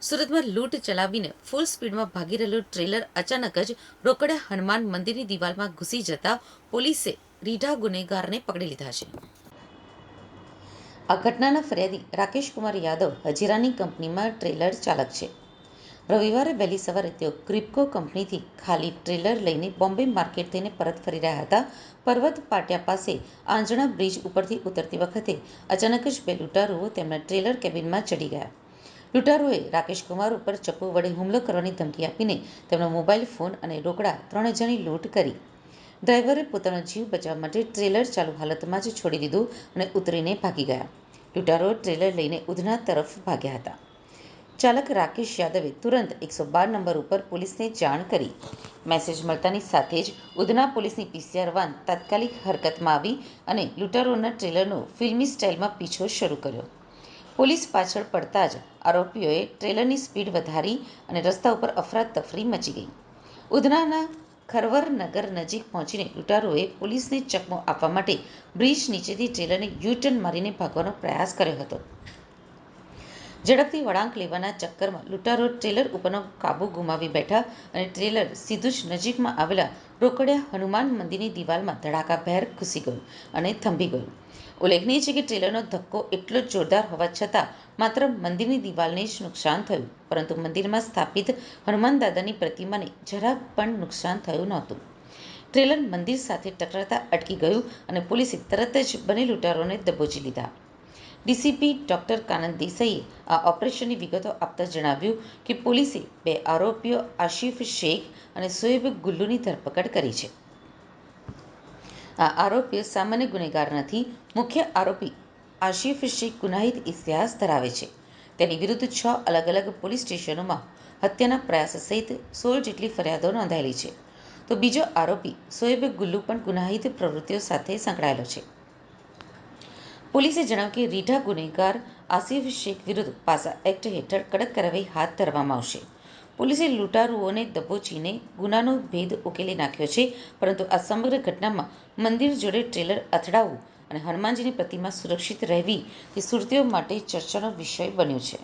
સુરતમાં લૂંટ ચલાવીને ફૂલ સ્પીડમાં ભાગી રહેલું ટ્રેલર અચાનક જ રોકડા હનુમાન મંદિરની દિવાલમાં ઘૂસી જતા પોલીસે રીઢા ગુનેગારને પકડી લીધા છે. આ ઘટનાના ફરિયાદી રાકેશ કુમાર યાદવ હજીરાની કંપનીમાં ટ્રેલર ચાલક છે. રવિવારે વહેલી સવારે તેઓ ક્રિપ્કો કંપનીથી ખાલી ટ્રેલર લઈને બોમ્બે માર્કેટ થઈને પરત ફરી રહ્યા હતા. પર્વત પાટિયા પાસે આંજણા બ્રિજ ઉપરથી ઉતરતી વખતે અચાનક જ બે લૂંટારુઓ તેમના ટ્રેલર કેબિનમાં ચડી ગયા. લૂંટારુઓએ રાકેશ કુમાર ઉપર ચપ્પુ વડે હુમલો કરવાની ધમકી આપીને તેમનો મોબાઈલ ફોન અને રોકડા ત્રણ હજારની લૂંટ કરી. ડ્રાઈવરે પોતાનો જીવ બચાવવા માટે ટ્રેલર ચાલુ હાલતમાં જ છોડી દીધું અને ઉતરીને ભાગી ગયા. લૂંટારો ટ્રેલર લઈને ઉધના તરફ ભાગ્યા હતા. ચાલક રાકેશ યાદવે તુરંત એકસો બાર નંબર ઉપર પોલીસને જાણ કરી. મેસેજ મળતાની સાથે જ ઉધના પોલીસની પીસીઆર વાન તાત્કાલિક હરકતમાં આવી અને લૂંટારોના ટ્રેલરનો ફિલ્મી સ્ટાઇલમાં પીછો શરૂ કર્યો. પોલીસ પાછળ પડતા જ આરોપીઓએ ટ્રેલરની સ્પીડ વધારી અને રસ્તા ઉપર અફરાતફરી મચી ગઈ. ઉધનાના ખરવરનગર નજીક પહોંચીને લૂંટારુઓએ પોલીસને ચકમો આપવા માટે બ્રિજ નીચેથી ટ્રેલરને યુ ટર્ન મારીને ભાગવાનો પ્રયાસ કર્યો હતો. ઝડપથી વળાંક લેવાના ચક્કરમાં લૂંટારો ટ્રેલર ઉપરનો કાબુ ગુમાવી બેઠા અને ટ્રેલર સીધું જ નજીકમાં આવેલા રોકડિયા હનુમાન મંદિરની દિવાલમાં ધડાકાભેર ઘૂસી ગયું અને થંભી ગયું. ઉલ્લેખનીય છે કે ટ્રેલરનો ધક્કો એટલો જોરદાર હોવા છતાં માત્ર મંદિરની દિવાલને જ નુકસાન થયું, પરંતુ મંદિરમાં સ્થાપિત હનુમાન દાદાની પ્રતિમાને જરા પણ નુકસાન થયું નહોતું. ટ્રેલર મંદિર સાથે ટકરાતા અટકી ગયું અને પોલીસે તરત જ બંને લૂંટારોને દબોચી લીધા. ડીસીપી ડોક્ટર કાનંદ દેસાઈએ આ ઓપરેશનની વિગતો આપતા જણાવ્યું કે પોલીસે બે આરોપીઓ આશિફ શેખ અને સોએબ ગુલ્લુની ધરપકડ કરી છે. આ આરોપીઓ સામાન્ય ગુનેગાર નથી, મુખ્ય આરોપી આશિફ શેખ ગુનાહિત ઇતિહાસ ધરાવે છે. તેની વિરુદ્ધ છ અલગ અલગ પોલીસ સ્ટેશનોમાં હત્યાના પ્રયાસ સહિત સોળ જેટલી ફરિયાદો નોંધાયેલી છે. તો બીજો આરોપી સોએબ ગુલ્લુ પણ ગુનાહિત પ્રવૃત્તિઓ સાથે સંકળાયેલો છે. પોલીસે જણાવ્યું કે રીઢા ગુનેગાર આસિફ શેખ વિરુદ્ધ પાસા એક્ટ હેઠળ કડક કાર્યવાહી હાથ ધરવામાં આવશે. પોલીસે લૂંટારુઓને દબોચીને ગુનાનો ભેદ ઉકેલી નાખ્યો છે, પરંતુ આ સમગ્ર ઘટનામાં મંદિર જોડે ટ્રેલર અથડાવવું અને હનુમાનજીની પ્રતિમા સુરક્ષિત રહેવી તે સુરતીઓ માટે ચર્ચાનો વિષય બન્યો છે.